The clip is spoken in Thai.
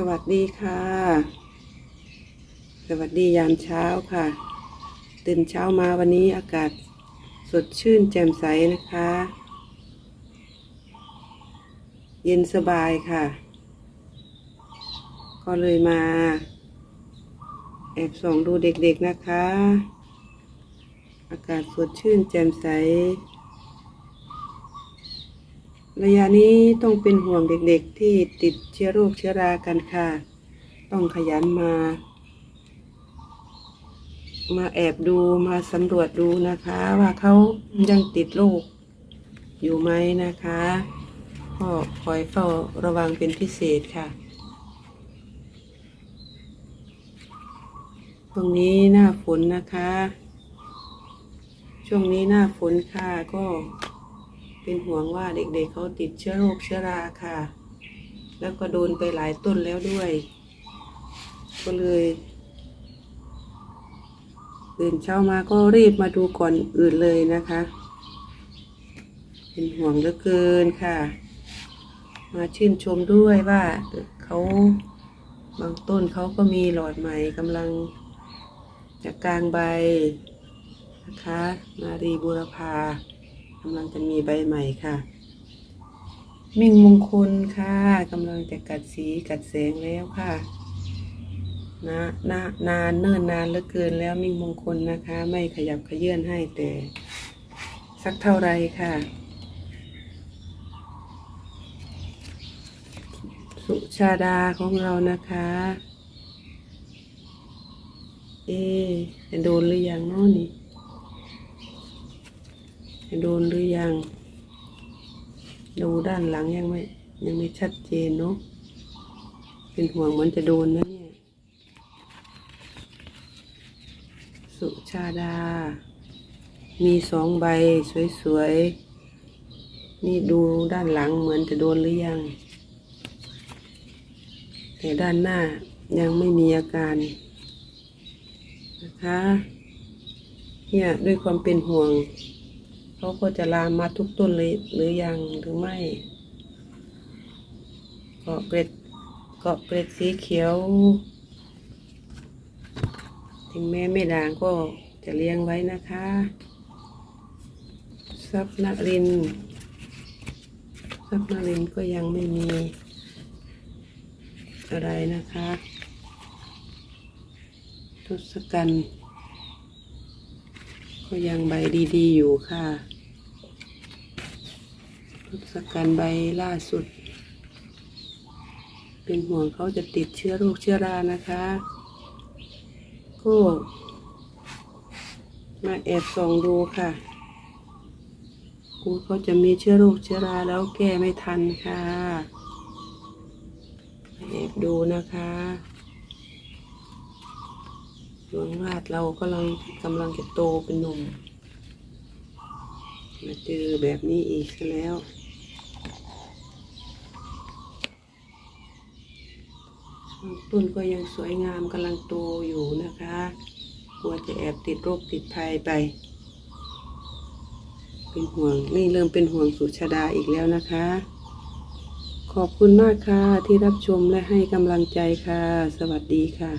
สวัสดีค่ะ สวัสดียามเช้าค่ะ ตื่นเช้ามาวันนี้อากาศสดชื่นแจ่มใสนะคะ เย็นสบายค่ะ ก็เลยมา แอบส่องดูเด็กๆนะคะ อากาศสดชื่นแจ่มใส ระยะนี้ต้องเป็นห่วงเด็กๆที่ติดเชื้อโรคเชื้อรากันค่ะ ต้องขยันมา มาแอบดูมาสำรวจดูนะคะ ว่าเขายังติดโรคอยู่ไหมนะคะก็คอยเฝ้าระวังเป็นพิเศษค่ะตรงนี้หน้าฝนนะคะ ช่วงนี้หน้าฝนค่ะก็ เป็นห่วงว่าเด็กๆเขาติดเชื้อโรคเชื้อราค่ะ แล้วก็โดนไปหลายต้นแล้วด้วย ก็เลยตื่นเช้ามาก็รีบมาดูก่อนอื่นเลยนะคะ เป็นห่วงเหลือเกินค่ะ มาชื่นชมด้วยว่าเขาบางต้นเขาก็มีหลอดใหม่กำลังจะกลางใบนะคะ มารีบูรพาำลังจะมีใบใหม่ค่ะ มิ่งมงคลค่ะกำลังจะกัดสีกัดแสงแล้วค่ะนะนะนานเนิ่นนานเหลือเกินแล้วมิ่งมงคลนะคะ ไม่ขยับขยื่นให้แต่ สักเท่าไรค่ะ สุชาดาของเรานะคะ เอ๊จะโดนหรือยังนาะนี่ โดนหรือยัง ดูด้านหลังยังไม่ยังไม่ชัดเจนเนาะเป็นห่วงเหมันจะโดนนะเนี่ย สุชาดา มีสองใบสวยๆ นี่ดูด้านหลังเหมือนจะโดนหรือยัง แต่ด้านหน้ายังไม่มีอาการนะคะ เนี่ยด้วยความเป็นห่วง เขาก็จะลามมาทุกต้นเลยหรือยังหรือไม่เกาะเกร็ดเกาะเกร็ดสีเขียว ถึงแม้ไม่ด่างก็จะเลี้ยงไว้นะคะซับนรินซับนรินก็ยังไม่มีอะไรนะคะทศกัณฐ์ ก็ยังใบดีๆอยู่ค่ะทศกัณฐ์ใบล่าสุด เป็นห่วงเขาจะติดเชื้อโรคเชื้อรานะคะ ก็มาแอบส่องดูค่ะกูเขาจะมีเชื้อโรคเชื้อราแล้วแก้ไม่ทันค่ะแอบดูนะคะ ดวงวาดเรากำลังกำลังจะโตเป็นหนุ่ม มาเจอแบบนี้อีกแล้วต้นก็ยังสวยงามกำลังโตอยู่นะคะกลัวจะแอบติดโรคติดภัยไป เป็นห่วงนี่เริ่มเป็นห่วงสุชาดาอีกแล้วนะคะ ขอบคุณมากค่ะที่รับชมและให้กำลังใจค่ะ สวัสดีค่ะ